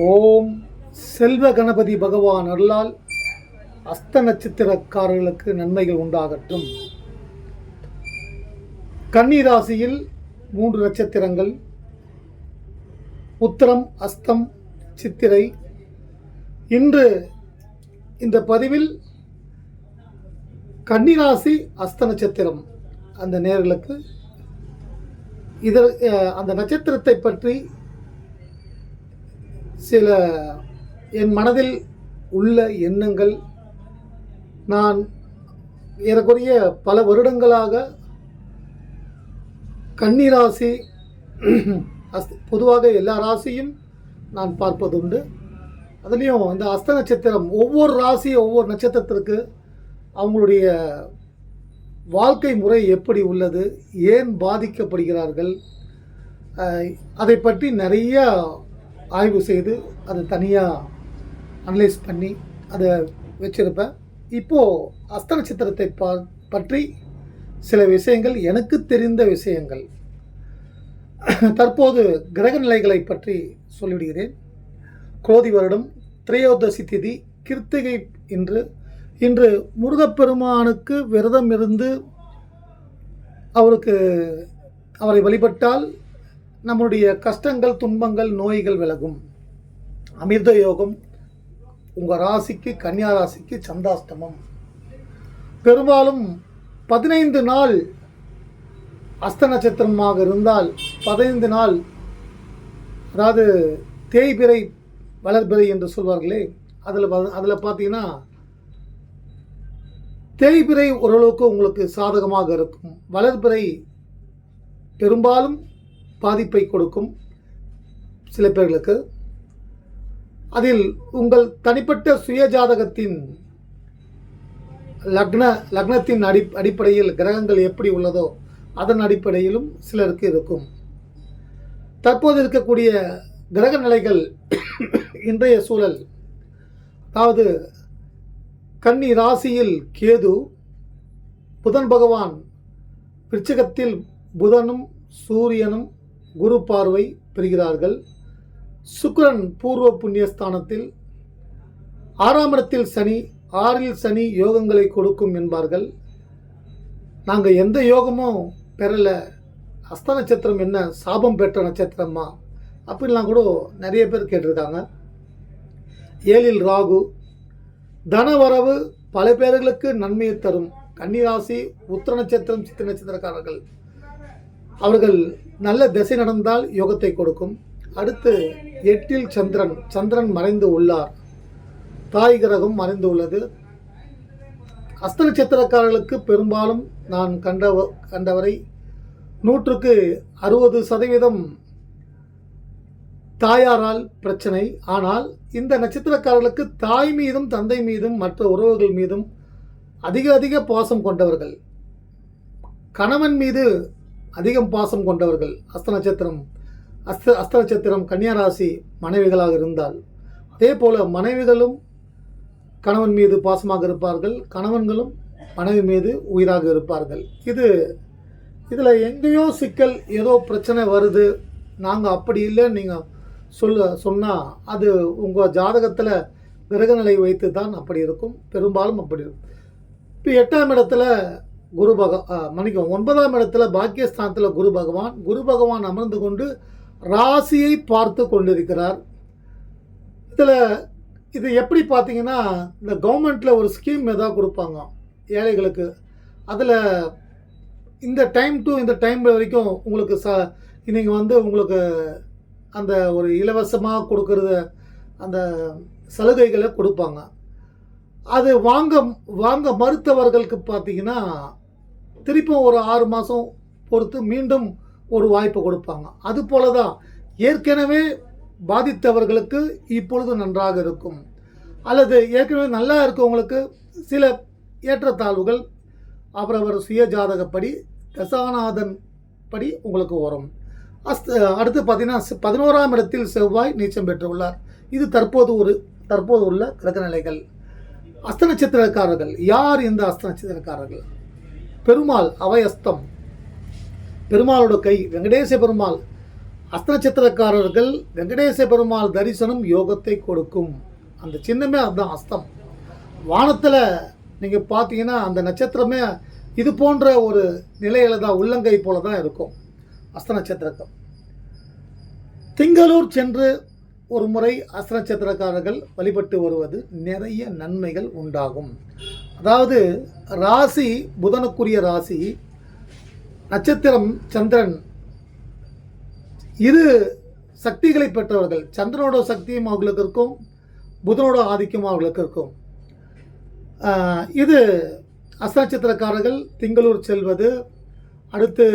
ஓம் செல்வ கணபதி பகவான் அருளால் அஸ்த நட்சத்திரக்காரர்களுக்கு நன்மைகள் உண்டாகட்டும். கன்னி ராசியில் மூன்று நட்சத்திரங்கள். உத்திரம் அஸ்தம் சித்திரை. இன்று இந்த பதிவில் கன்னிராசி அஸ்த நட்சத்திரம் அந்த நேர்களுக்கு. இத அந்த நட்சத்திரத்தை பற்றி சில என் மனதில் உள்ள எண்ணங்கள் நான் ஏறக்குறைய பல வருடங்களாக கன்னிராசி அஸ் பொதுவாக எல்லா ராசியும் நான் பார்ப்பதுண்டு. அதுலேயும் இந்த அஸ்த நட்சத்திரம் ஒவ்வொரு ராசி ஒவ்வொரு நட்சத்திரத்திற்கு அவங்களுடைய வாழ்க்கை முறை எப்படி உள்ளது ஏன் பாதிக்கப்படுகிறார்கள் அதை பற்றி நிறைய ஆய்வு செய்து அதை தனியாக அனலைஸ் பண்ணி அதை வச்சிருப்பேன். இப்போது அஸ்த நட்சத்திரத்தை பா பற்றி சில விஷயங்கள் எனக்கு தெரிந்த விஷயங்கள். தற்போது கிரக நிலைகளை பற்றி சொல்லிவிடுகிறேன். கோதி வருடம் திரையோதசி திதி கிருத்திகை இன்று. இன்று முருகப்பெருமானுக்கு விரதம் இருந்து அவருக்கு அவரை வழிபட்டால் நம்முடைய கஷ்டங்கள் துன்பங்கள் நோய்கள் விலகும். அமிர்த யோகம் உங்கள் ராசிக்கு கன்னியா ராசிக்கு சந்தாஷ்டமம் பெரும்பாலும் பதினைந்து நாள் அஸ்த நட்சத்திரமாக இருந்தால் பதினைந்து நாள் அதாவது தேய்பிறை வளர்பிறை என்று சொல்வார்களே அதில் அதில் பார்த்தீங்கன்னா தேய்பிறை ஓரளவுக்கு உங்களுக்கு சாதகமாக இருக்கும். வளர்பிறை பெரும்பாலும் பாதிப்பை கொடுக்கும் சில பேர்களுக்கு. அதில் உங்கள் தனிப்பட்ட சுயஜாதகத்தின் லக்ன லக்னத்தின் அடி அடிப்படையில் கிரகங்கள் எப்படி உள்ளதோ அதன் அடிப்படையிலும் சிலருக்கு இருக்கும். தற்போது இருக்கக்கூடிய கிரக நிலைகள் இன்றைய சூழல். அதாவது கன்னி ராசியில் கேது புதன் பகவான் விருச்சகத்தில் புதனும் சூரியனும் குரு பார்வை பெறுகிறார்கள். சுக்கரன் பூர்வ புண்ணியஸ்தானத்தில் ஆறாம் இடத்தில் சனி ஆறில் சனி யோகங்களை கொடுக்கும் என்பார்கள். நாங்கள் எந்த யோகமும் பெறலை. அஸ்த நட்சத்திரம் என்ன? சாபம் பெற்ற நட்சத்திரமா? அப்படின்லாம் கூட நிறைய பேர் கேட்டிருக்காங்க. ஏழில் ராகு. தனவரவு பல பேர்களுக்கு நன்மையை தரும். கன்னிராசி உத்திர நட்சத்திரம் சித்திர நட்சத்திரக்காரர்கள். அவர்கள் நல்ல திசை நடந்தால் யோகத்தை கொடுக்கும். அடுத்து எட்டில் சந்திரன். சந்திரன் மறைந்து உள்ளார். தாய் கிரகம் மறைந்து உள்ளது. அஸ்த நட்சத்திரக்காரர்களுக்கு பெரும்பாலும் நான் கண்ட கண்டவரை நூற்றுக்கு அறுபது சதவீதம் தாயாரால் பிரச்சனை. ஆனால் இந்த நட்சத்திரக்காரர்களுக்கு தாய் மீதும் தந்தை மீதும் மற்ற உறவுகள் மீதும் அதிக அதிக பாசம் கொண்டவர்கள். கணவன் மீது அதிகம் பாசம் கொண்டவர்கள் அஸ்த நட்சத்திரம் அஸ்த அஸ்த நட்சத்திரம் கன்னியாராசி மனைவிகளாக இருந்தால் அதே போல் மனைவிகளும் கணவன் மீது பாசமாக இருப்பார்கள் கணவன்களும் மனைவி மீது உயிராக இருப்பார்கள். இது இதில் எங்கேயோ சிக்கல் ஏதோ பிரச்சனை வருது. நாங்கள் அப்படி இல்லை நீங்கள் சொல்ல சொன்னால் அது உங்கள் ஜாதகத்தில் கிரகநிலை வைத்து தான் அப்படி இருக்கும். பெரும்பாலும் அப்படி இருக்கும். இப்போ எட்டாம் இடத்துல குரு பக மன்னிக்கும் ஒன்பதாம் இடத்துல பாக்கியஸ்தானத்தில் குரு பகவான். குரு பகவான் அமர்ந்து கொண்டு ராசியை பார்த்து கொண்டிருக்கிறார். இதில் இது எப்படி பார்த்தீங்கன்னா இந்த கவர்மெண்ட்டில் ஒரு ஸ்கீம் எதாவது கொடுப்பாங்க ஏழைகளுக்கு. அதில் இந்த டைம் டு இந்த டைம் வரைக்கும் உங்களுக்கு ச நீங்கள் வந்து உங்களுக்கு அந்த ஒரு இலவசமாக கொடுக்கறத அந்த சலுகைகளை கொடுப்பாங்க. அது வாங்க வாங்க மறுத்தவர்களுக்கு பார்த்தீங்கன்னா திருப்பும் ஒரு ஆறு மாதம் பொறுத்து மீண்டும் ஒரு வாய்ப்பு கொடுப்பாங்க. அது போல தான் ஏற்கனவே பாதித்தவர்களுக்கு இப்பொழுது நன்றாக இருக்கும். அல்லது ஏற்கனவே நல்லா இருக்கவங்களுக்கு சில ஏற்றத்தாழ்வுகள் அவரவர் சுய ஜாதகப்படி தசாநாதன் படி உங்களுக்கு வரும். அஸ்த அடுத்து பார்த்தீங்கன்னா பதினோராம் இடத்தில் செவ்வாய் நீச்சம் பெற்றுள்ளார். இது தற்போது ஒரு தற்போது உள்ள கிரகநிலைகள். அஸ்த நட்சத்திரக்காரர்கள் யார் இந்த அஸ்த நட்சத்திரக்காரர்கள் பெருமாள் அவயஸ்தம். பெருமாளோட கை வெங்கடேச பெருமாள். அஸ்த நட்சத்திரக்காரர்கள் வெங்கடேச பெருமாள் தரிசனம் யோகத்தை கொடுக்கும். அந்த சின்னமே அதுதான் அஸ்தம். வானத்தில் நீங்கள் பார்த்தீங்கன்னா அந்த நட்சத்திரமே இது போன்ற ஒரு நிலையில தான் உள்ளங்கை போல தான் இருக்கும். அஸ்த நட்சத்திரக்கம் திங்களூர் சென்று ஒரு முறை அஸ்த நட்சத்திரக்காரர்கள் வழிபட்டு வருவது நிறைய நன்மைகள் உண்டாகும். அதாவது ராசி புதனுக்குரிய ராசி நட்சத்திரம் சந்திரன் இரு சக்திகளை பெற்றவர்கள். சந்திரனோட சக்தியும் அவர்களுக்கு இருக்கும் புதனோட ஆதிக்கம் அவர்களுக்கு இருக்கும். இது அஸ்தநட்சத்திரக்காரர்கள் திங்களூர் செல்வது அடுத்து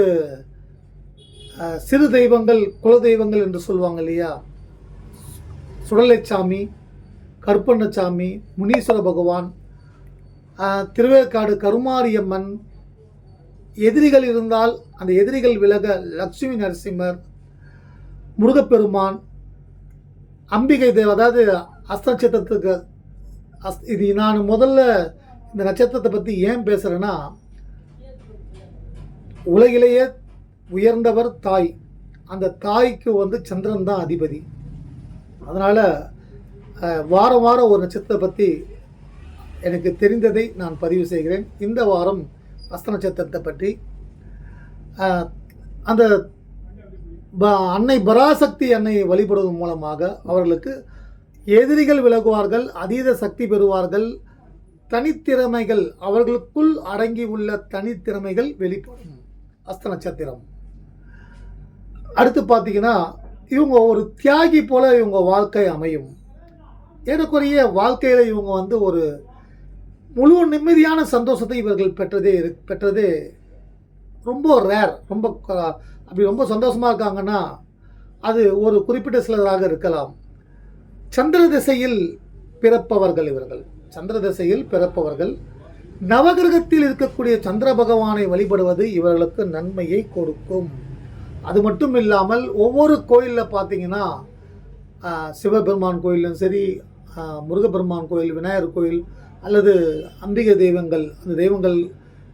சிறு தெய்வங்கள் குல தெய்வங்கள் என்று சொல்லுவாங்க இல்லையா? சுடலைச்சாமி கருப்பண்ணசாமி முனீஸ்வர பகவான் திருவேற்காடு கருமாரியம்மன் எதிரிகள் இருந்தால் அந்த எதிரிகள் விலக லக்ஷ்மி நரசிம்மர் முருகப்பெருமான் அம்பிகை தேவ அதாவது அஸ்த நட்சத்திரத்துக்கு அஸ் இது நான் முதல்ல இந்த நட்சத்திரத்தை பற்றி ஏன் பேசுகிறேன்னா உலகிலேயே உயர்ந்தவர் தாய். அந்த தாய்க்கு வந்து சந்திரன் தான் அதிபதி. அதனால் வாரம் வாரம் ஒரு நட்சத்திரத்தை பற்றி எனக்கு தெரிந்ததை நான் பதிவு செய்கிறேன். இந்த வாரம் அஸ்த நட்சத்திரத்தை பற்றி. அந்த ப- அன்னை பராசக்தி அன்னையை வழிபடுவதன் மூலமாக அவர்களுக்கு எதிரிகள் விலகுவார்கள் அதீத சக்தி பெறுவார்கள் தனித்திறமைகள் அவர்களுக்குள் அடங்கி உள்ள தனித்திறமைகள் வெளிப்படும். அஸ்த நட்சத்திரம். அடுத்து பார்த்தீங்கன்னா இவங்க ஒரு தியாகி போல இவங்க வாழ்க்கை அமையும். ஏறக்குறைய வாழ்க்கையில் இவங்க வந்து ஒரு முழு நிம்மதியான சந்தோஷத்தை இவர்கள் பெற்றதே இரு- பெற்றதே ரொம்ப ரேர் ரொம்ப அப்படி ரொம்ப சந்தோஷமாக இருக்காங்கன்னா அது ஒரு குறிப்பிட்ட சிலராக இருக்கலாம். சந்திர திசையில் பிறப்பவர்கள் இவர்கள். சந்திர திசையில் பிறப்பவர்கள். நவகிரகத்தில் இருக்கக்கூடிய சந்திர பகவானை வழிபடுவது இவர்களுக்கு நன்மையை கொடுக்கும். அது மட்டும் இல்லாமல் ஒவ்வொரு கோயிலில் பார்த்தீங்கன்னா சிவபெருமான் கோயிலும் சரி முருகப்பெருமான் கோயில் விநாயகர் கோயில் அல்லது அம்பிகை தெய்வங்கள் அந்த தெய்வங்கள்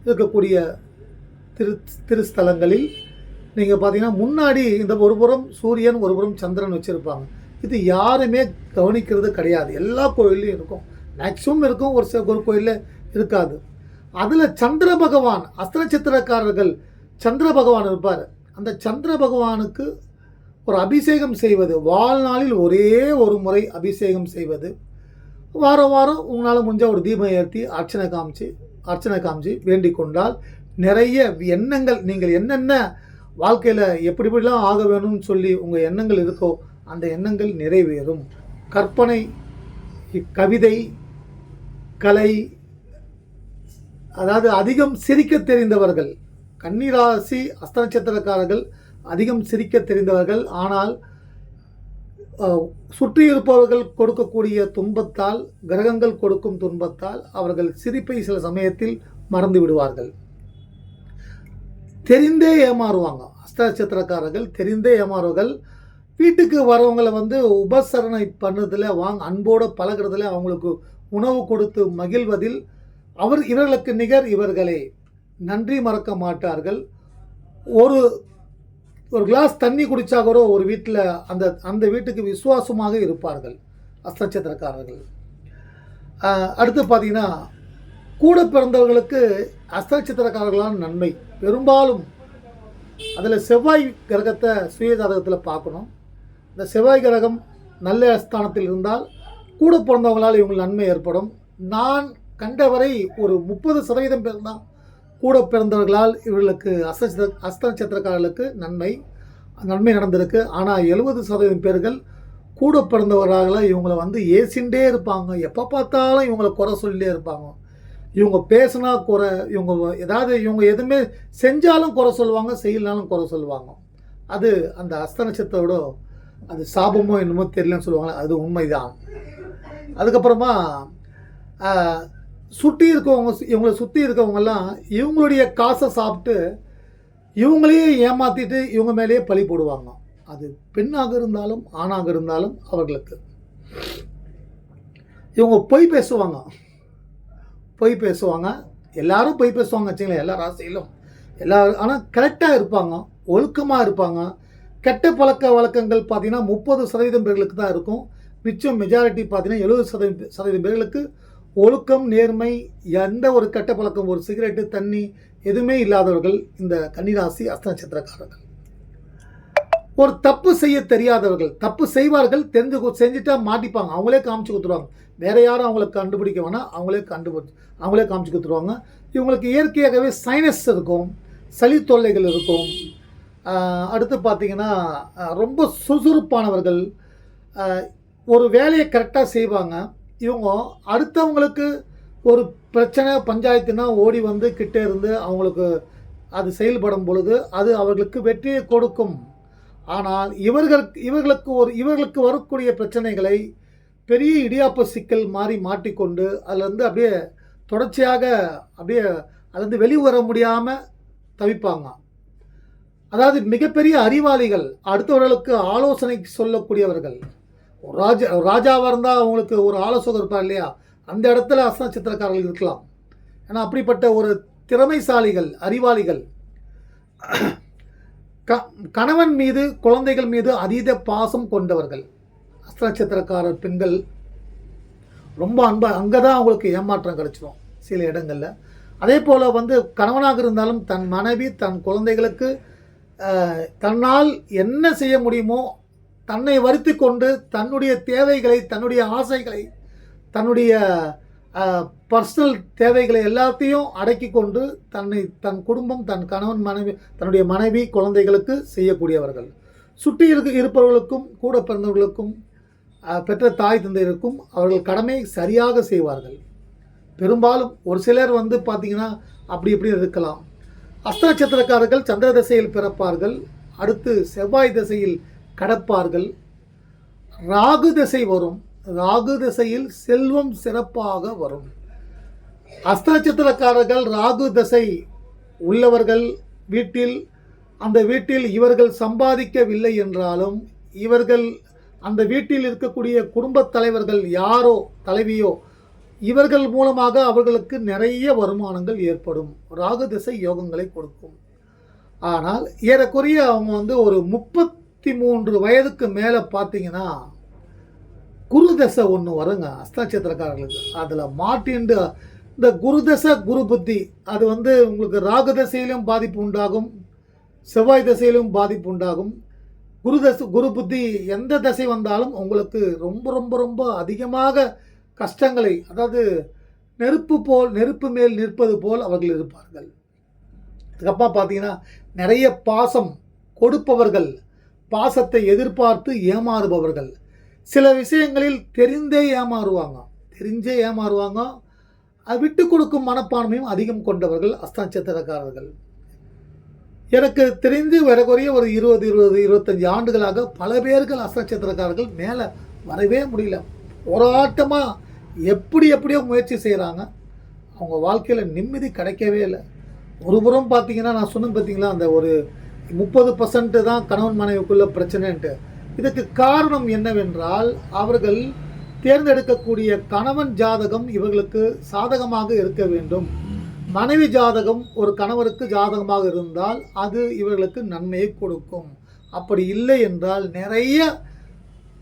இருக்கக்கூடிய திரு திருஸ்தலங்களில் நீங்கள் பார்த்தீங்கன்னா முன்னாடி இந்த ஒரு புறம் சூரியன் ஒரு புறம் சந்திரன் வச்சுருப்பாங்க. இது யாருமே கவனிக்கிறது கிடையாது. எல்லா கோயில்லையும் இருக்கும். மேக்ஸிமம் இருக்கும். ஒரு சில ஒரு கோயிலில் இருக்காது. அதில் சந்திர பகவான் அஸ்திரச்சித்திரக்காரர்கள் சந்திர பகவான் இருப்பார். அந்த சந்திர பகவானுக்கு ஒரு அபிஷேகம் செய்வது வாழ்நாளில் ஒரே ஒரு முறை அபிஷேகம் செய்வது வாரம் வாரம் உங்களால் முடிஞ்ச ஒரு தீபம் ஏற்றி அர்ச்சனை காமிச்சு அர்ச்சனை காமிச்சு வேண்டிக் கொண்டால் நிறைய எண்ணங்கள் நீங்கள் என்னென்ன வாழ்க்கையில் எப்படி எப்படிலாம் ஆக வேணும்னு சொல்லி உங்கள் எண்ணங்கள் இருக்கோ அந்த எண்ணங்கள் நிறைவேறும். கற்பனை கவிதை கலை அதாவது அதிகம் சிரிக்க தெரிந்தவர்கள் கன்னிராசி அஸ்த நட்சத்திரக்காரர்கள் அதிகம் சிரிக்க தெரிந்தவர்கள் ஆனால் சுற்றி இருப்பவர்கள் கொடுக்கக்கூடிய துன்பத்தால் கிரகங்கள் கொடுக்கும் துன்பத்தால் அவர்கள் சிரிப்பை சில சமயத்தில் மறந்து விடுவார்கள். தெரிந்தே ஏமாறுவாங்க. அஷ்டநட்சத்திரக்காரர்கள் தெரிந்தே ஏமாறுவார்கள். வீட்டுக்கு வரவங்களை வந்து உபசரணை பண்ணுறதுல வாங்க அன்போடு பழகிறதுல அவங்களுக்கு உணவு கொடுத்து மகிழ்வதில் அவர் இவர்களுக்கு நிகர் இவர்களே. நன்றி மறக்க மாட்டார்கள். ஒரு ஒரு கிளாஸ் தண்ணி குடித்தா கூட ஒரு வீட்டில் அந்த அந்த வீட்டுக்கு விசுவாசமாக இருப்பார்கள் அஸ்தட்சத்திரக்காரர்கள் அடுத்து பார்த்தீங்கன்னா கூட பிறந்தவர்களுக்கு அஸ்தட்சத்திரக்காரர்களான நன்மை. பெரும்பாலும் அதில் செவ்வாய் கிரகத்தை சுயஜாதகத்தில் பார்க்கணும். இந்த செவ்வாய் கிரகம் நல்ல ஸ்தானத்தில் இருந்தால் கூட பிறந்தவங்களால் இவங்களுக்கு நன்மை ஏற்படும். நான் கண்டவரை ஒரு முப்பது சதவீதம் பேர் தான் கூட பிறந்தவர்களால் இவர்களுக்கு அஸ்த அஸ்த நட்சத்திரக்காரர்களுக்கு நன்மை நன்மை நடந்திருக்கு. ஆனால் எழுபது சதவீதம் பேர்கள் கூட பிறந்தவர்களாக இவங்களை வந்து ஏசிண்டே இருப்பாங்க. எப்போ பார்த்தாலும் இவங்களை குறை சொல்லிட்டே இருப்பாங்க. இவங்க பேசினா குறை இவங்க ஏதாவது இவங்க எதுவுமே செஞ்சாலும் குறை சொல்லுவாங்க செய்யலனாலும் குறை சொல்லுவாங்க. அது அந்த அஸ்த நட்சத்திரோட அது சாபமோ என்னமோ தெரியலன்னு சொல்லுவாங்க அது உண்மைதான். அதுக்கப்புறமா சுற்றி இருக்கவங்க இவங்களை சுற்றி இருக்கவங்கெல்லாம் இவங்களுடைய காசை சாப்பிட்டு இவங்களையே ஏமாற்றிட்டு இவங்க மேலேயே பழி போடுவாங்க. அது பெண்ணாக இருந்தாலும் ஆணாக இருந்தாலும் அவர்களுக்கு. இவங்க பொய் பேசுவாங்க. பொய் பேசுவாங்க. எல்லாரும் பொய் பேசுவாங்க வச்சுங்களேன் எல்லா ராசியிலும் எல்லா ஆனால் கரெக்டாக இருப்பாங்க. ஒழுக்கமாக இருப்பாங்க. கெட்ட பழக்க வழக்கங்கள் பார்த்தீங்கன்னா முப்பது சதவீதம் பேர்களுக்கு தான் இருக்கும். மிச்சம் மெஜாரிட்டி பார்த்தீங்கன்னா எழுபது சதவீதம் சதவீதம் பேர்களுக்கு ஒழுக்கம் நேர்மை எந்த ஒரு கெட்ட பழக்கம் ஒரு சிகரெட்டு தண்ணி எதுவுமே இல்லாதவர்கள் இந்த கன்னிராசி அஸ்த நட்சத்திரக்காரர்கள் ஒரு தப்பு செய்ய தெரியாதவர்கள் தப்பு செய்வார்கள் தெரிஞ்சு செஞ்சுட்டா மாட்டிப்பாங்க. அவங்களே காமிச்சு கொடுத்துருவாங்க. வேற யாரும் அவங்களுக்கு கண்டுபிடிக்க வேணால் அவங்களே கண்டுபிடி அவங்களே காமிச்சு கொடுத்துருவாங்க. இவங்களுக்கு இயற்கையாகவே சைனஸ் இருக்கும் சளி தொல்லைகள் இருக்கும். அடுத்து பார்த்தீங்கன்னா ரொம்ப சுறுசுறுப்பானவர்கள் ஒரு வேலையை கரெக்டாக செய்வாங்க. இவங்க அடுத்தவங்களுக்கு ஒரு பிரச்சனை பஞ்சாயத்துனா ஓடி வந்து கிட்டே இருந்து அவங்களுக்கு அது செயல்படும் பொழுது அது அவர்களுக்கு வெற்றியை கொடுக்கும். ஆனால் இவர்கள் இவர்களுக்கு ஒரு இவர்களுக்கு வரக்கூடிய பிரச்சனைகளை பெரிய இடியாப்ப சிக்கல் மாறி மாட்டிக்கொண்டு அதுலேருந்து அப்படியே தொடர்ச்சியாக அப்படியே அதுலேருந்து வெளியே வர முடியாமல் தவிப்பாங்க. அதாவது மிகப்பெரிய அறிவாளிகள் அடுத்தவர்களுக்கு ஆலோசனை சொல்லக்கூடியவர்கள் ராஜா ராஜாவாக இருந்தால் அவங்களுக்கு ஒரு ஆலோசகர் இருப்பார் இல்லையா? அந்த இடத்துல அசன நட்சத்திரக்காரர்கள் இருக்கலாம். ஏன்னா அப்படிப்பட்ட ஒரு திறமைசாலிகள் அறிவாளிகள். க கணவன் மீது குழந்தைகள் மீது அதீத பாசம் கொண்டவர்கள். அஸ்த நட்சத்திரக்காரர் பெண்கள் ரொம்ப அன்பா அங்கே தான் அவங்களுக்கு ஏமாற்றம் கிடைச்சிரும் சில இடங்களில். அதே போல் வந்து கணவனாக இருந்தாலும் தன் மனைவி தன் குழந்தைகளுக்கு தன்னால் என்ன செய்ய முடியுமோ தன்னை வருத்தி கொண்டு தன்னுடைய தேவைகளை தன்னுடைய ஆசைகளை தன்னுடைய பர்சனல் தேவைகளை எல்லாத்தையும் அடக்கி கொண்டு தன்னை தன் குடும்பம் தன் கணவன் மனைவி தன்னுடைய மனைவி குழந்தைகளுக்கு செய்யக்கூடியவர்கள். சுற்றி இருக்க இருப்பவர்களுக்கும் கூட பிறந்தவர்களுக்கும் பெற்ற தாய் தந்தையருக்கும் அவர்கள் கடமை சரியாக செய்வார்கள். பெரும்பாலும் ஒரு சிலர் வந்து பார்த்திங்கன்னா அப்படி இப்படி இருக்கலாம். அஸ்த நட்சத்திரக்காரர்கள் சந்திர திசையில் பிறப்பார்கள். அடுத்து செவ்வாய் திசையில் கடப்பார்கள். ராகு திசை வரும். ராகு திசையில் செல்வம் சிறப்பாக வரும். அஸ்தநட்சத்திரக்காரர்கள் ராகு திசை உள்ளவர்கள் வீட்டில் அந்த வீட்டில் இவர்கள் சம்பாதிக்கவில்லை என்றாலும் இவர்கள் அந்த வீட்டில் இருக்கக்கூடிய குடும்பத் தலைவர்கள் யாரோ தலைவியோ இவர்கள் மூலமாக அவர்களுக்கு நிறைய வருமானங்கள் ஏற்படும். ராகு திசை யோகங்களை கொடுக்கும். ஆனால் ஏறக்குறைய அவங்க வந்து ஒரு முப்பத்தி மூன்று வயதுக்கு மேலே பார்த்தீங்கன்னா குரு தசை ஒன்று வருங்க அஸ்தாட்சத்திரக்காரர்களுக்கு அதில் மாட்டிண்டு இந்த குரு தசை குரு புத்தி அது வந்து உங்களுக்கு ராகு தசையிலும் பாதிப்பு உண்டாகும் செவ்வாய் தசையிலும் பாதிப்பு உண்டாகும். குரு தசை குரு புத்தி எந்த தசை வந்தாலும் உங்களுக்கு ரொம்ப ரொம்ப ரொம்ப அதிகமாக கஷ்டங்களை அதாவது நெருப்பு போல் நெருப்பு மேல் நிற்பது போல் அவர்கள் இருப்பார்கள். அதுக்கப்புறம் பார்த்தீங்கன்னா நிறைய பாசம் கொடுப்பவர்கள் பாசத்தை எதிர்பார்த்து ஏமாறுபவர்கள். சில விஷயங்களில் தெரிந்தே ஏமாறுவாங்க. தெரிஞ்சே ஏமாறுவாங்க. அது விட்டு கொடுக்கும் மனப்பான்மையும் அதிகம் கொண்டவர்கள் அஸ்தாட்சத்திரக்காரர்கள் எனக்கு தெரிந்து வரக்குறைய ஒரு இருபது இருபது இருபத்தஞ்சி ஆண்டுகளாக பல பேர்கள் அஸ்தாட்சத்திரக்காரர்கள் மேலே வரவே முடியல. போராட்டமாக எப்படி எப்படியோ முயற்சி செய்கிறாங்க அவங்க வாழ்க்கையில் நிம்மதி கிடைக்கவே இல்லை. ஒரு புறம் பார்த்தீங்கன்னா நான் சொன்னேன் பார்த்தீங்களா அந்த ஒரு முப்பது பர்சன்ட் தான் கணவன் மனைவிக்குள்ள பிரச்சனைன்ட்டு. இதுக்கு காரணம் என்னவென்றால் அவர்கள் தேர்ந்தெடுக்கக்கூடிய கணவன் ஜாதகம் இவர்களுக்கு சாதகமாக இருக்க வேண்டும். மனைவி ஜாதகம் ஒரு கணவருக்கு ஜாதகமாக இருந்தால் அது இவர்களுக்கு நன்மையை கொடுக்கும். அப்படி இல்லை என்றால் நிறைய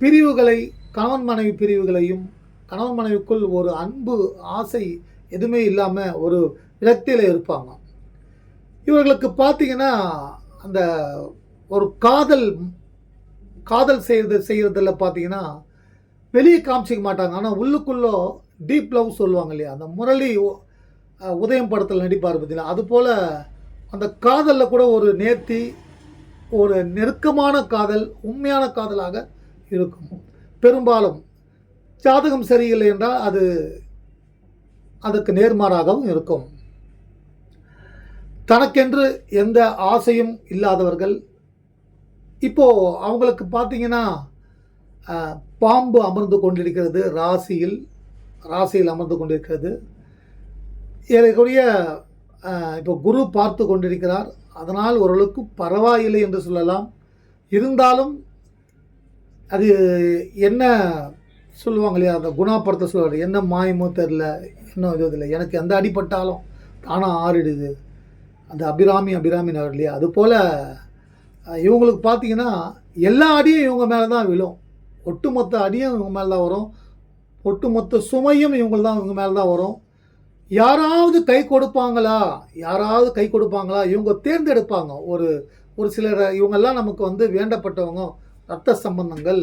பிரிவுகளை கணவன் மனைவி பிரிவுகளையும் கணவன் மனைவிக்குள் ஒரு அன்பு ஆசை எதுவுமே இல்லாமல் ஒரு விரக்தியில் இருப்பாங்க இவர்களுக்கு பார்த்தீங்கன்னா அந்த ஒரு காதல் காதல் செய்கிறது செய்கிறதில் பார்த்தீங்கன்னா வெளியே காமிச்சிக்க மாட்டாங்க. ஆனால் உள்ளுக்குள்ளோ டீப் லவ் சொல்லுவாங்க இல்லையா? அந்த முரளி உதயம் படத்தில் நடிப்பார் பார்த்தீங்களா? அதுபோல் அந்த காதலில் கூட ஒரு நேர்த்தி ஒரு நெருக்கமான காதல் உண்மையான காதலாக இருக்கும். பெரும்பாலும் ஜாதகம் சரியில்லை என்றால் அது அதுக்கு நேர்மாறாகவும் இருக்கும். தனக்கென்று எந்த ஆசையும் இல்லாதவர்கள் இப்போது அவங்களுக்கு பார்த்தீங்கன்னா பாம்பு அமர்ந்து கொண்டிருக்கிறது ராசியில் ராசியில் அமர்ந்து கொண்டிருக்கிறது. ஏறக்குரிய இப்போ குரு பார்த்து கொண்டிருக்கிறார். அதனால் ஓரளவுக்கு பரவாயில்லை என்று சொல்லலாம். இருந்தாலும் அது என்ன சொல்லுவாங்க இல்லையா அந்த குணாபடத்தை சொல்லுவாங்க என்ன மாயமோ தெரில இன்னும் இது இல்லை எனக்கு எந்த அடிப்பட்டாலும் தானாக ஆறிடுது. அந்த அபிராமி அபிராமி நகர் இல்லையா? அதுபோல் இவங்களுக்கு பார்த்தீங்கன்னா எல்லா அடியும் இவங்க மேலே தான் விழும். ஒட்டுமொத்த அடியும் இவங்க மேலே தான் வரும். ஒட்டுமொத்த சுமையும் இவங்க தான் இவங்க மேலே தான் வரும். யாராவது கை கொடுப்பாங்களா? யாராவது கை கொடுப்பாங்களா? இவங்க தேர்ந்தெடுப்பாங்க. ஒரு ஒரு சிலர் இவங்கெல்லாம் நமக்கு வந்து வேண்டப்பட்டவங்க. ரத்த சம்பந்தங்கள்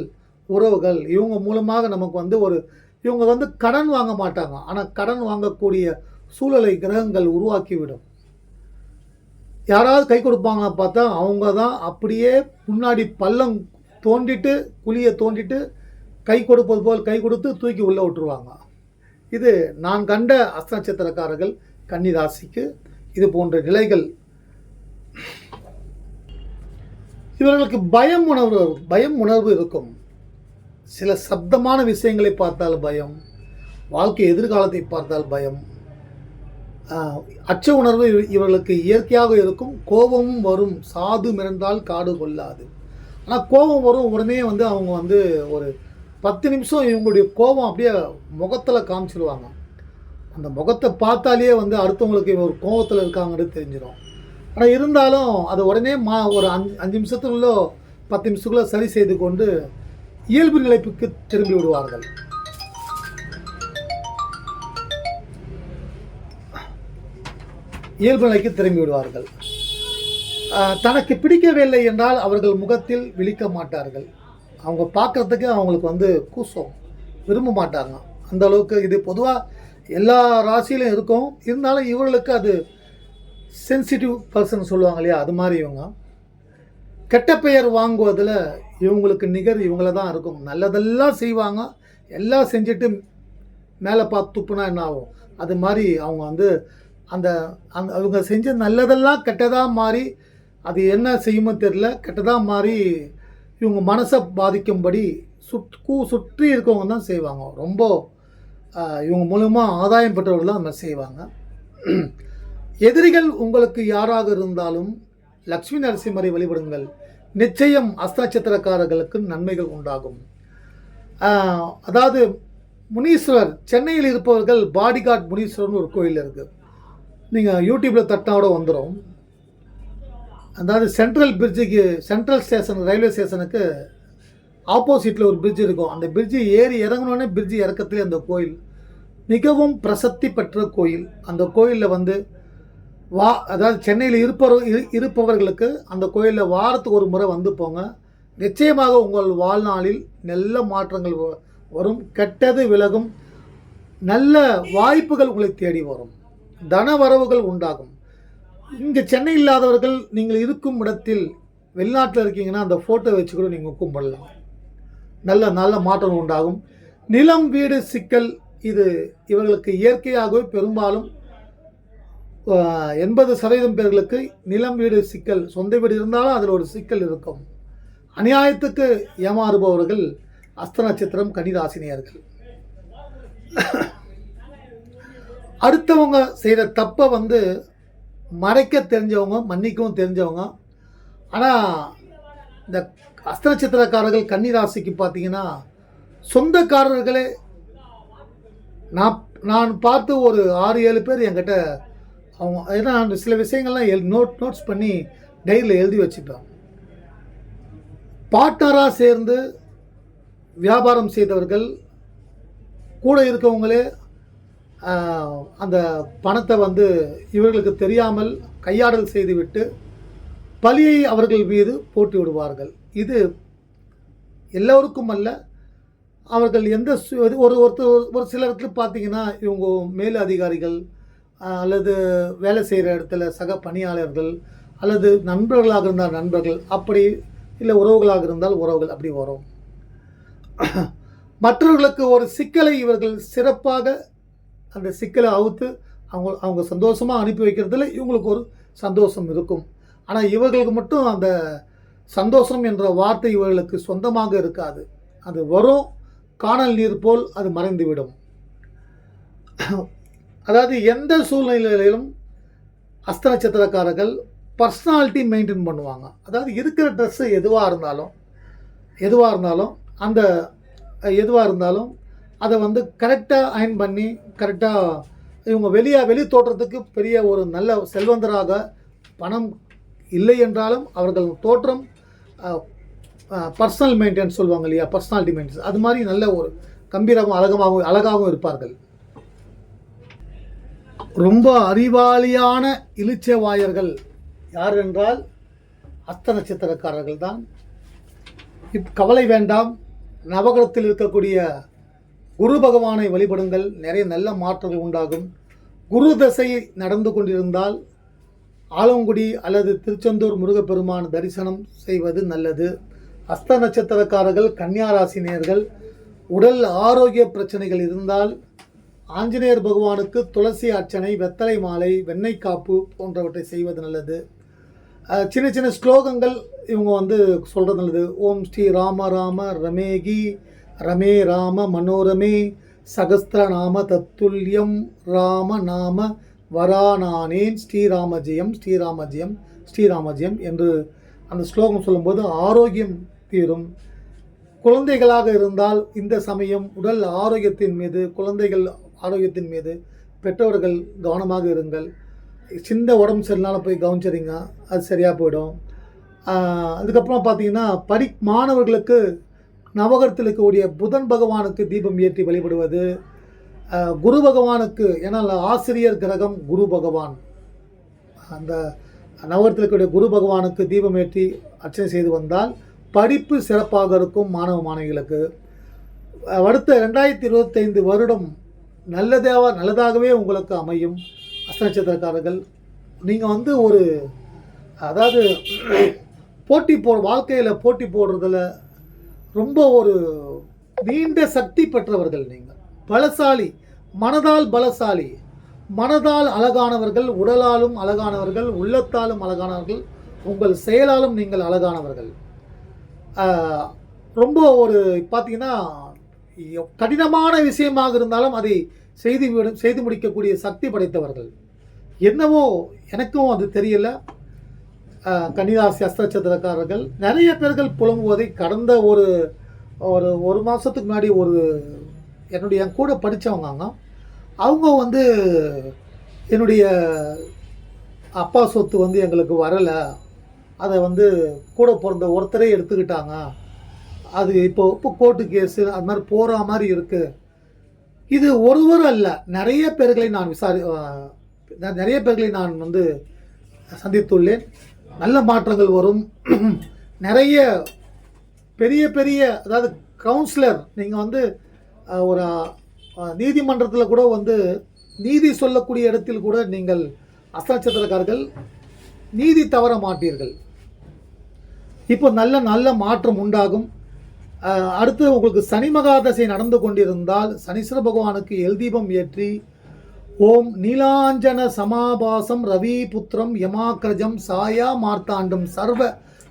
உறவுகள் இவங்க மூலமாக நமக்கு வந்து ஒரு இவங்க வந்து கடன் வாங்க மாட்டாங்க. ஆனால் கடன் வாங்கக்கூடிய சூழலை கிரகங்கள் உருவாக்கிவிடும். யாராவது கை கொடுப்பாங்க பார்த்தா அவங்க தான் அப்படியே முன்னாடி பள்ளம் தோண்டிட்டு குழியை தோண்டிட்டு கை கொடுப்பது போல் கை கொடுத்து தூக்கி உள்ளே விட்டுருவாங்க. இது நான் கண்ட அஸ்த நட்சத்திரக்காரர்கள் கன்னி இது போன்ற நிலைகள். இவர்களுக்கு பயம் உணர்வு பயம் உணர்வு இருக்கும். சில சப்தமான விஷயங்களை பார்த்தால் பயம் வாழ்க்கை எதிர்காலத்தை பார்த்தால் பயம். அச்ச உணர்வு இவர்களுக்கு இயற்கையாக இருக்கும். கோபமும் வரும். சாது மிரண்டால் காடு கொள்ளாது. ஆனால் கோபம் வரும். உடனே வந்து அவங்க வந்து ஒரு பத்து நிமிஷம் இவங்களுடைய கோபம் அப்படியே முகத்தில் காமிச்சிருவாங்க. அந்த முகத்தை பார்த்தாலே வந்து அடுத்தவங்களுக்கு இவங்க ஒரு கோபத்தில் இருக்காங்கன்னு தெரிஞ்சிடும் ஆனால் இருந்தாலும் அதை உடனே மா ஒரு அஞ்சு அஞ்சு நிமிஷத்துக்குள்ளே பத்து நிமிஷத்துக்குள்ளே சரி செய்து கொண்டு இயல்பு நிலைப்புக்கு திரும்பி விடுவார்கள். இயல்பு நிலைக்கு திரும்பி விடுவார்கள் தனக்கு பிடிக்கவில்லை என்றால் அவர்கள் முகத்தில் விழிக்க மாட்டார்கள். அவங்க பார்க்கறதுக்கு அவங்களுக்கு வந்து கூசம். விரும்ப மாட்டாங்க அந்த அளவுக்கு இது பொதுவாக எல்லா ராசியிலும் இருக்கும். இருந்தாலும் இவர்களுக்கு அது சென்சிட்டிவ் பர்சன் சொல்லுவாங்க இல்லையா? அது மாதிரி இவங்க. கெட்ட பெயர் வாங்குவதில் இவங்களுக்கு நிகர் இவங்கள தான் இருக்கும். நல்லதெல்லாம் செய்வாங்க. எல்லாம் செஞ்சுட்டு மேலே பார்த்து துப்புனா என்ன ஆகும்? அது மாதிரி அவங்க வந்து அந்த அந்த அவங்க செஞ்ச நல்லதெல்லாம் கெட்டதாக மாறி அது என்ன செய்யுமோ தெரில கெட்டதாக மாறி இவங்க மனசை பாதிக்கும்படி சுட் கூ சுற்றி இருக்கவங்க தான் செய்வாங்க. ரொம்ப இவங்க மூலமாக ஆதாயம் பெற்றவர்கள் தான் அந்த மாதிரி செய்வாங்க. எதிரிகள் உங்களுக்கு யாராக இருந்தாலும் லக்ஷ்மி நரசிம்மரை வழிபடுங்கள். நிச்சயம் அஸ்தாட்சத்திரக்காரர்களுக்கு நன்மைகள் உண்டாகும். அதாவது முனீஸ்வரர் சென்னையில் இருப்பவர்கள் பாடிகார்ட் முனீஸ்வரர்னு ஒரு கோயில் இருக்குது நீங்கள் யூடியூப்பில் தட்டினோட வந்துடும் அதாவது சென்ட்ரல் பிரிட்ஜுக்கு சென்ட்ரல் ஸ்டேஷன் ரயில்வே ஸ்டேஷனுக்கு ஆப்போசிட்டில் ஒரு பிரிட்ஜ் இருக்கும். அந்த பிரிட்ஜு ஏறி இறங்கினோடனே பிரிட்ஜு இறக்கத்துலேயே அந்த கோயில். மிகவும் பிரசத்தி பெற்ற கோயில். அந்த கோயிலில் வந்து வா அதாவது சென்னையில் இருப்பவர் இரு- இருப்பவர்களுக்கு அந்த கோயிலில் வாரத்துக்கு ஒரு முறை வந்து போங்க. நிச்சயமாக உங்கள் வாழ்நாளில் நல்ல மாற்றங்கள் வரும். கெட்டது விலகும். நல்ல வாய்ப்புகள் உங்களை தேடி வரும். தன வரவுகள் உண்டாகும். இங்கே சென்னை இல்லாதவர்கள் நீங்கள் இருக்கும் இடத்தில் வெளிநாட்டில் இருக்கீங்கன்னா அந்த ஃபோட்டோ வச்சு கூட நீங்கள் கும்பிடலாம். நல்ல நல்ல மாற்றம் உண்டாகும். நிலம் வீடு சிக்கல் இது இவர்களுக்கு இயற்கையாகவே பெரும்பாலும் எண்பது சதவீதம் பேர்களுக்கு நிலம் வீடு சிக்கல் சொந்த வீடு இருந்தாலும் அதில் ஒரு சிக்கல் இருக்கும். அநியாயத்துக்கு ஏமாறுபவர்கள் அஸ்த நட்சத்திரம் கன்னிராசினியர்கள். அடுத்தவங்க செய்கிற தப்பை வந்து மறைக்க தெரிஞ்சவங்க மன்னிக்கவும் தெரிஞ்சவங்க. ஆனால் இந்த அஸ்த நட்சத்திரக்காரர்கள் கன்னிராசிக்கு பார்த்தீங்கன்னா சொந்தக்காரர்களே நான் நான் பார்த்து ஒரு ஆறு ஏழு பேர் என்கிட்ட அவங்க ஏன்னா அந்த சில விஷயங்கள்லாம் எல் நோட் நோட்ஸ் பண்ணி டைரியில் எழுதி வச்சுப்பேன். பார்ட்னராக சேர்ந்து வியாபாரம் செய்தவர்கள் கூட இருக்கவங்களே அந்த பணத்தை வந்து இவர்களுக்கு தெரியாமல் கையாடல் செய்துவிட்டு பழியை அவர்கள் மீது போட்டி விடுவார்கள். இது எல்லோருக்கும் அல்ல அவர்கள் எந்த சு- ஒரு ஒருத்தர் ஒரு சிலருக்கு பார்த்தீங்கன்னா இவங்க மேல் அதிகாரிகள் அல்லது வேலை செய்கிற இடத்துல சக பணியாளர்கள் அல்லது நண்பர்களாக இருந்தால் நண்பர்கள் அப்படி இல்லை உறவுகளாக இருந்தால் உறவுகள் அப்படி வரும். மற்றவர்களுக்கு ஒரு சிக்கலை இவர்கள் சிறப்பாக அந்த சிக்கலை அவுத்து அவங்க அவங்க சந்தோஷமாக அனுப்பி வைக்கிறதுல இவங்களுக்கு ஒரு சந்தோஷம் இருக்கும். ஆனால் இவர்களுக்கு மட்டும் அந்த சந்தோஷம் என்ற வார்த்தை இவர்களுக்கு சொந்தமாக இருக்காது. அது வரும் காணல் நீர் போல் அது மறைந்துவிடும். அதாவது எந்த சூழ்நிலையிலும் அஸ்த நட்சத்திரக்காரர்கள் பர்சனாலிட்டி மெயின்டைன் பண்ணுவாங்க. அதாவது இருக்கிற ட்ரெஸ்ஸு எதுவாக இருந்தாலும் எதுவாக இருந்தாலும் அந்த எதுவாக இருந்தாலும் அதை வந்து கரெக்டாக அயன் பண்ணி கரெக்டாக இவங்க வெளியே வெளி தோற்றத்துக்கு பெரிய ஒரு நல்ல செல்வந்தராக பணம் இல்லை என்றாலும் அவர்கள் தோற்றம் பர்சனல் மெயின்டெனன்ஸ் சொல்லுவாங்க இல்லையா? பர்சனாலிட்டி மெயின்டெனன்ஸ் அது மாதிரி நல்ல ஒரு கம்பீரமும் அழகமாகவும் அழகாகவும் இருப்பார்கள். ரொம்ப அறிவாளியான இலிச்சவாயர்கள் யார் என்றால் அஸ்த நட்சத்திரக்காரர்கள் தான். இப் கவலை வேண்டாம். நவகிரத்தில் இருக்கக்கூடிய குரு பகவானை வழிபடுங்கள். நிறைய நல்ல மாற்றங்கள் உண்டாகும். குரு தசை நடந்து கொண்டிருந்தால் ஆலங்குடி அல்லது திருச்செந்தூர் முருகப்பெருமான் தரிசனம் செய்வது நல்லது. அஸ்த நட்சத்திரக்காரர்கள் கன்னியா ராசினியர்கள் உடல் ஆரோக்கிய பிரச்சனைகள் இருந்தால் ஆஞ்சநேயர் பகவானுக்கு துளசி அர்ச்சனை வெத்தலை மாலை வெண்ணெய் காப்பு போன்றவற்றை செய்வது நல்லது. சின்ன சின்ன ஸ்லோகங்கள் இவங்க வந்து சொல்கிறது நல்லது. ஓம் ஸ்ரீ ராம ராம ரமேகி. ரமே ராம மனோரமே சகஸ்திரநாம தத்துல்யம் ராம நாம வரானானேன் ஸ்ரீராமஜெயம் ஸ்ரீராமஜெயம் ஸ்ரீராமஜெயம் என்று அந்த ஸ்லோகம் சொல்லும்போது ஆரோக்கியம் தீரும். குழந்தைகளாக இருந்தால் இந்த சமயம் உடல் ஆரோக்கியத்தின் மீது குழந்தைகள் ஆரோக்கியத்தின் மீது பெற்றோர்கள் கவனமாக இருங்கள். சின்ன உடம்பு சரியில்லாமல் போய் கவனிச்சிடுங்க அது சரியாக போயிடும். அதுக்கப்புறம் பார்த்தீங்கன்னா படி மாணவர்களுக்கு நவகரத்தில் இருக்கக்கூடிய புதன் பகவானுக்கு தீபம் ஏற்றி வழிபடுவது குரு பகவானுக்கு ஏன்னா ஆசிரியர் கிரகம் குரு பகவான். அந்த நவகரத்தில் இருக்கக்கூடிய குரு பகவானுக்கு தீபம் ஏற்றி அர்ச்சனை செய்து வந்தால் படிப்பு சிறப்பாக இருக்கும் மாணவ மாணவிகளுக்கு. அடுத்த ரெண்டாயிரத்தி இருபத்தைந்து வருடம் நல்லதாக நல்லதாகவே உங்களுக்கு அமையும் அஸ்த நட்சத்திரக்காரர்கள் நீங்கள் வந்து ஒரு அதாவது போட்டி போ வாழ்க்கையில் போட்டி போடுறதில் ரொம்ப ஒரு நீண்ட சக்தி பெற்றவர்கள் நீங்கள். பலசாலி மனதால் பலசாலி மனதால் அழகானவர்கள் உடலாலும் அழகானவர்கள் உள்ளத்தாலும் அழகானவர்கள் உங்கள் செயலாலும் நீங்கள் அழகானவர்கள். ரொம்ப ஒரு பார்த்தீங்கன்னா கடினமான விஷயமாக இருந்தாலும் அதை செய்து செய்து முடிக்கக்கூடிய சக்தி படைத்தவர்கள். என்னவோ எனக்கும் அது தெரியல. கன்னிராசி அஸ்தச்சத்திரக்காரர்கள் நிறைய பேர்கள் புலம்புவதை கடந்த ஒரு ஒரு ஒரு மாதத்துக்கு முன்னாடி ஒரு என்னுடைய என் கூட படித்தவங்க அவங்க வந்து என்னுடைய அப்பா சொத்து வந்து எங்களுக்கு வரலை. அதை வந்து கூட பிறந்த ஒருத்தரே எடுத்துக்கிட்டாங்க. அது இப்போ இப்போ கோர்ட்டு கேஸு அது மாதிரி போகிற மாதிரி இருக்குது இது ஒருவர் அல்ல நிறைய பேர்களை நான் விசாரி ந- நிறைய பேர்களை நான் வந்து சந்தித்துள்ளேன். நல்ல மாற்றங்கள் வரும். நிறைய பெரிய பெரிய அதாவது கவுன்சிலர் நீங்கள் வந்து ஒரு நீதிமன்றத்தில் கூட வந்து நீதி சொல்லக்கூடிய இடத்தில் கூட நீங்கள் அஸ்தநட்சத்திரக்காரர்கள் நீதி தவற மாட்டீர்கள். இப்போ நல்ல நல்ல மாற்றம் உண்டாகும். அடுத்து உங்களுக்கு சனி மகாதசை நடந்து கொண்டிருந்தால் சனீஸ்வர பகவானுக்கு எல் தீபம் ஏற்றி ஓம் நீலாஞ்சன சமாபாசம் ரவி புத்திரம் யமாக்கிரஜம் சாயா மார்த்தாண்டம் சர்வ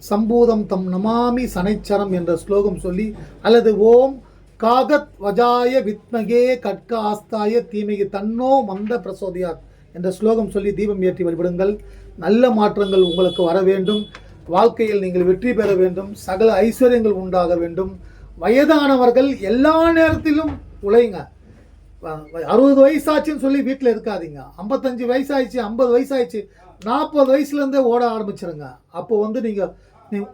சம்பூதம் தம் நமாமி சனைச்சரம் என்ற ஸ்லோகம் சொல்லி அல்லது ஓம் காகத் வஜாய வித்மகே கட்க ஆஸ்தாய தீமைக்கு தன்னோ மந்த பிரசோதியாத் என்ற ஸ்லோகம் சொல்லி தீபம் ஏற்றி வழிபடுங்கள். நல்ல மாற்றங்கள் உங்களுக்கு வர வேண்டும். வாழ்க்கையில் நீங்கள் வெற்றி பெற வேண்டும். சகல ஐஸ்வர்யங்கள் உண்டாக வேண்டும். வயதானவர்கள் எல்லா நேரத்திலும் உழைங்க. அறுபது வயசாச்சுன்னு சொல்லி வீட்டில் இருக்காதீங்க. ஐம்பத்தஞ்சு வயசாயிடுச்சு ஐம்பது வயசாயிடுச்சு நாற்பது வயசுலேருந்தே ஓட ஆரம்பிச்சிருங்க. அப்போ வந்து நீங்கள்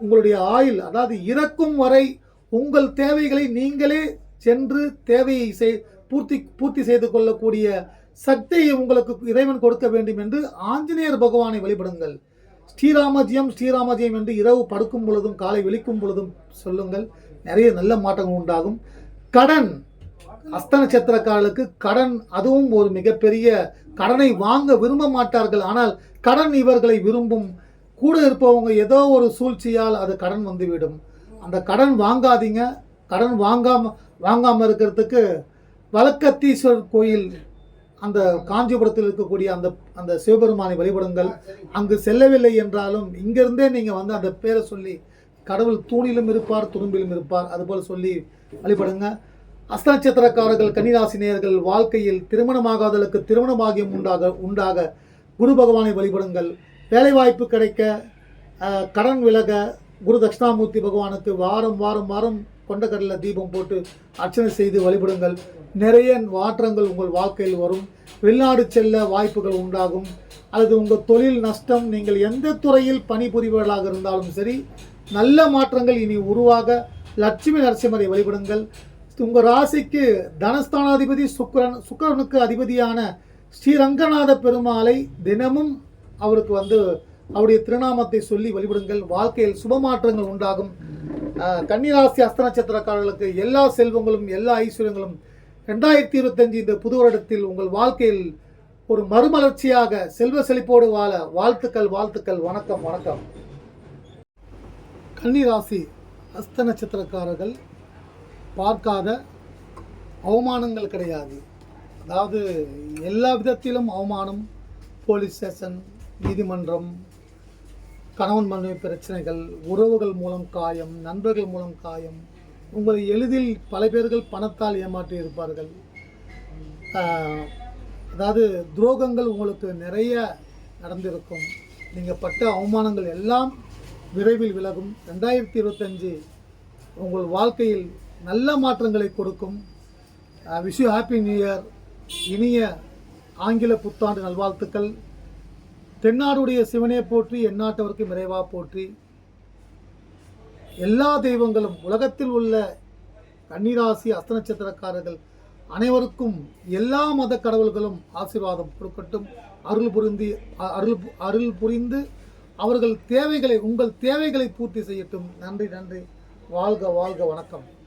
உங்களுடைய ஆயுள் அதாவது இறக்கும் வரை உங்கள் தேவைகளை நீங்களே சென்று தேவையை செய் பூர்த்தி பூர்த்தி செய்து கொள்ளக்கூடிய சக்தியை உங்களுக்கு இறைவன் கொடுக்க வேண்டும் என்று ஆஞ்சநேயர் பகவானை வழிபடுங்கள். ஸ்ரீராமஜியம் ஸ்ரீராமஜியம் என்று இரவு படுக்கும் பொழுதும் காலை விழிக்கும் பொழுதும் சொல்லுங்கள். நிறைய நல்ல மாற்றங்கள் உண்டாகும். கடன் அஸ்த நட்சத்திரக்காரர்களுக்கு கடன் அதுவும் ஒரு மிகப்பெரிய கடனை வாங்க விரும்ப மாட்டார்கள். ஆனால் கடன் இவர்களை விரும்பும் கூட இருப்பவங்க ஏதோ ஒரு சூழ்ச்சியால் அது கடன் வந்துவிடும். அந்த கடன் வாங்காதீங்க. கடன் வாங்காம வாங்காமல் இருக்கிறதுக்கு வழக்கத்தீஸ்வரர் கோயில் அந்த காஞ்சிபுரத்தில் இருக்கக்கூடிய அந்த அந்த சிவபெருமானை வழிபடுங்கள். அங்கு செல்லவில்லை என்றாலும் இங்கிருந்தே நீங்கள் வந்து அந்த பேரை சொல்லி கடவுள் தூணிலும் இருப்பார் துரும்பிலும் இருப்பார். அதுபோல் சொல்லி வழிபடுங்க. அஸ்த நட்சத்திரக்காரர்கள் கன்னிராசினியர்கள் வாழ்க்கையில் திருமணமாகாதலுக்கு திருமணம் பாகியம் உண்டாக உண்டாக குரு பகவானை வழிபடுங்கள். வேலைவாய்ப்பு கிடைக்க கடன் விலக குரு தட்சிணாமூர்த்தி பகவானுக்கு வாரம் வாரம் வாரம் கொண்டக்கடலில் தீபம் போட்டு அர்ச்சனை செய்து வழிபடுங்கள். நிறைய மாற்றங்கள் உங்கள் வாழ்க்கையில் வரும். வெளிநாடு செல்ல வாய்ப்புகள் உண்டாகும். அல்லது உங்கள் தொழில் நஷ்டம் நீங்கள் எந்த துறையில் பணிபுரிபவர்களாக இருந்தாலும் சரி நல்ல மாற்றங்கள் இனி உருவாக லட்சுமி நரசிம்மரை வழிபடுங்கள். உங்கள் ராசிக்கு தனஸ்தானாதிபதி சுக்கரன் சுக்கிரனுக்கு அதிபதியான ஸ்ரீரங்கநாத பெருமாளை தினமும் அவருக்கு வந்து அவருடைய திருநாமத்தை சொல்லி வழிபடுங்கள். வாழ்க்கையில் சுப மாற்றங்கள் உண்டாகும். கன்னிராசி அஸ்த நட்சத்திரக்காரர்களுக்கு எல்லா செல்வங்களும் எல்லா ஐஸ்வர்யங்களும். ரெண்டாயிரத்தி இருபத்தஞ்சு இந்த புது வருடத்தில் உங்கள் வாழ்க்கையில் ஒரு மறுமலர்ச்சியாக செல்வ செழிப்போடு வாழ வாழ்த்துக்கள் வாழ்த்துக்கள் வணக்கம் வணக்கம். கன்னிராசி அஸ்த நட்சத்திரக்காரர்கள் பார்க்காத அவமானங்கள் கிடையாது. அதாவது எல்லா விதத்திலும் அவமானம் போலீஸ் ஸ்டேஷன் நீதிமன்றம் கணவன் மனைவி பிரச்சனைகள் உறவுகள் மூலம் காயம் நண்பர்கள் மூலம் காயம் உங்களை எளிதில் பல பேர்கள் பணத்தால் ஏமாற்றி இருப்பார்கள். அதாவது துரோகங்கள் உங்களுக்கு நிறைய நடந்திருக்கும். நீங்கள் பட்ட அவமானங்கள் எல்லாம் விரைவில் விலகும். ரெண்டாயிரத்தி இருபத்தஞ்சு உங்கள் வாழ்க்கையில் நல்ல மாற்றங்களை கொடுக்கும். விஷ் ஹாப்பி நியூ இயர் இனிய ஆங்கில புத்தாண்டு நல்வாழ்த்துக்கள். தென்னாடுடைய சிவனே போற்றி எந்நாட்டவருக்கு நிறைவா போற்றி. எல்லா தெய்வங்களும் உலகத்தில் உள்ள கன்னிராசி அஸ்த நட்சத்திரக்காரர்கள் அனைவருக்கும் எல்லா மத கடவுள்களும் ஆசீர்வாதம் கொடுக்கட்டும். அருள் புரிந்து அ- அருள் பு- அருள் புரிந்து அவர்கள் தேவைகளை உங்கள் தேவைகளை பூர்த்தி செய்யட்டும். நன்றி நன்றி. வாழ்க வாழ்க வணக்கம்.